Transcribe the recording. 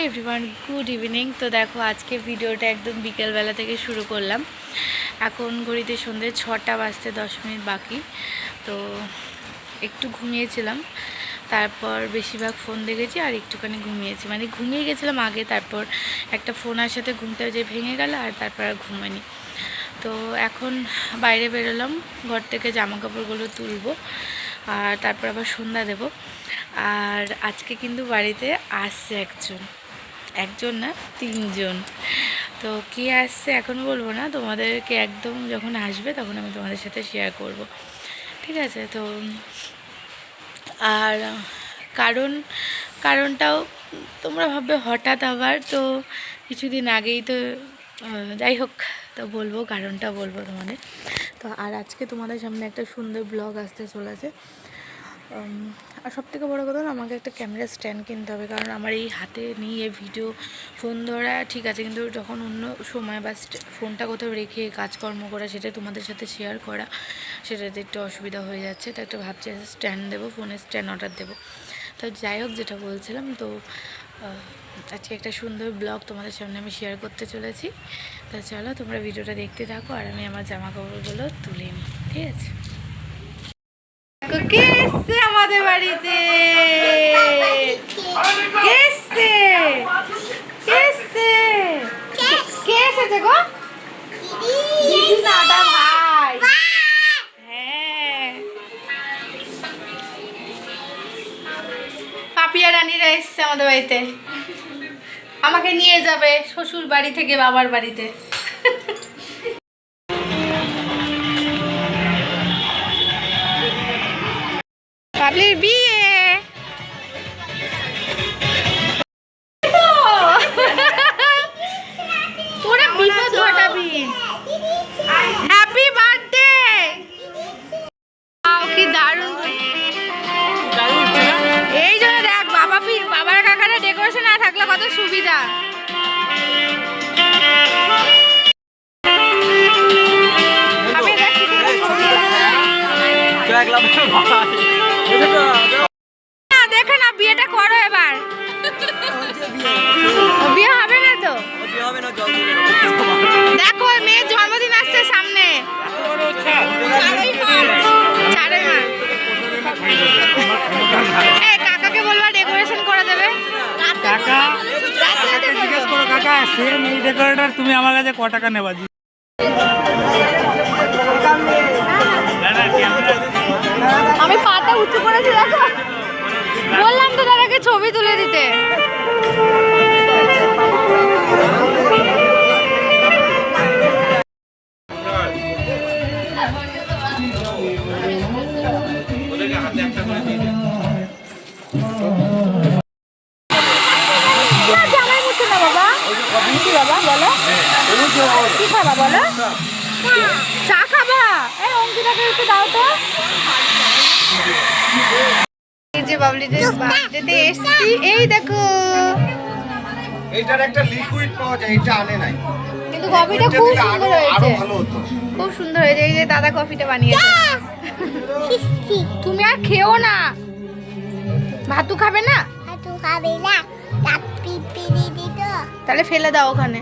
Everyone good evening তো দেখো, আজকে ভিডিওটা একদম বিকেলবেলা থেকে শুরু করলাম। এখন ঘড়িতে সন্ধ্যে ছটা বাজতে দশ মিনিট বাকি। তো একটু ঘুমিয়েছিলাম, তারপর বেশিরভাগ ফোন দেখেছি আর একটুখানি ঘুমিয়েছি। মানে ঘুমিয়ে গেছিলাম আগে, তারপর একটা ফোন আর সাথে ঘুমতে যে ভেঙে গেল আর তারপর আর ঘুমাইনি। তো এখন বাইরে বেরোলাম, ঘর থেকে জামা কাপড়গুলো তুলবো আর তারপর আবার সন্ধ্যা দেব। আর আজকে কিন্তু বাড়িতে আসছে একজন। একজন না, তিনজন। তো কে আসছে এখন বলব না, তোমাদেরকে একদম যখন আসবে তখন আমি তোমাদের সাথে শেয়ার করব। ঠিক আছে? তো, আর কারণ, কারণটাও তোমরা ভাববে হঠাৎ আবার, তো কিছুদিন আগেই তো যাই হোক, তো বলব, কারণটা বলব তোমাদের। তো আর আজকে তোমাদের সামনে একটা সুন্দর ব্লগ আসতে চলেছে। আর সব থেকে বড়ো কথা আমাকে একটা ক্যামেরা স্ট্যান্ড কিনতে হবে, কারণ আমার এই হাতে নিয়ে ভিডিও ফোন ধরা ঠিক আছে, কিন্তু যখন অন্য সময় বা ফোনটা কোথাও রেখে কাজকর্ম করা সেটা তোমাদের সাথে শেয়ার করা, সেটাতে একটু অসুবিধা হয়ে যাচ্ছে, তো একটা ভাবছি স্ট্যান্ড দেবো, ফোনের স্ট্যান্ড অর্ডার দেবো। তো যাই হোক যেটা বলছিলাম, তো আজকে একটা সুন্দর ব্লগ তোমাদের সামনে আমি শেয়ার করতে চলেছি। তো চলো তোমরা ভিডিওটা দেখতে থাকো, আর আমি আমার জামা কাপড়গুলো তুলে নিই, ঠিক আছে? আমাদের বাড়িতে। কে এসছে? কে এসছে? গো? দাদা ভাই। হ্যাঁ। পাপিয়া রানীরা এসছে আমাদের বাড়িতে। আমাকে নিয়ে যাবে শ্বশুর বাড়ি থেকে বাবার বাড়িতে। পাবলির বিয়ে পুরো বিপদ ঘটাবি। হ্যাপি বার্থডে কি দারুণ এই জন্য দেখ বাবা বাবার কাকারে ডেকোরেশন না থাকলে কত সুবিধা। দেখে না, বিয়েটা করো এবার। বিয়ে হবে না তো? দেখো মেয়ের জন্মদিন আসছে সামনে। কাকাকে বলবা ডেকোরেশন করে দেবে। কাকা জিজ্ঞেস করো, কাকা সেম এই ডেকোরেটর তুমি আমার কাছে ক টাকা নেবা? কি খাবা বলো চা খাবা এই অঙ্কিতাকে একটু দাও তো এই যে বাবলিদের বার্থডেতে এসছি এই দেখো একটা লিকুইড পাওয়া যায় এটা আনে নাই। কিন্তু কফিটা খুব সুন্দর হয়েছে খুব সুন্দর হয়েছে এই যে দাদা কফিটা বানিয়েছে। তুমি আর খেও না। ভাতু খাবে না? হাতু খাবে না। তাহলে ফেলে দাও ওখানে।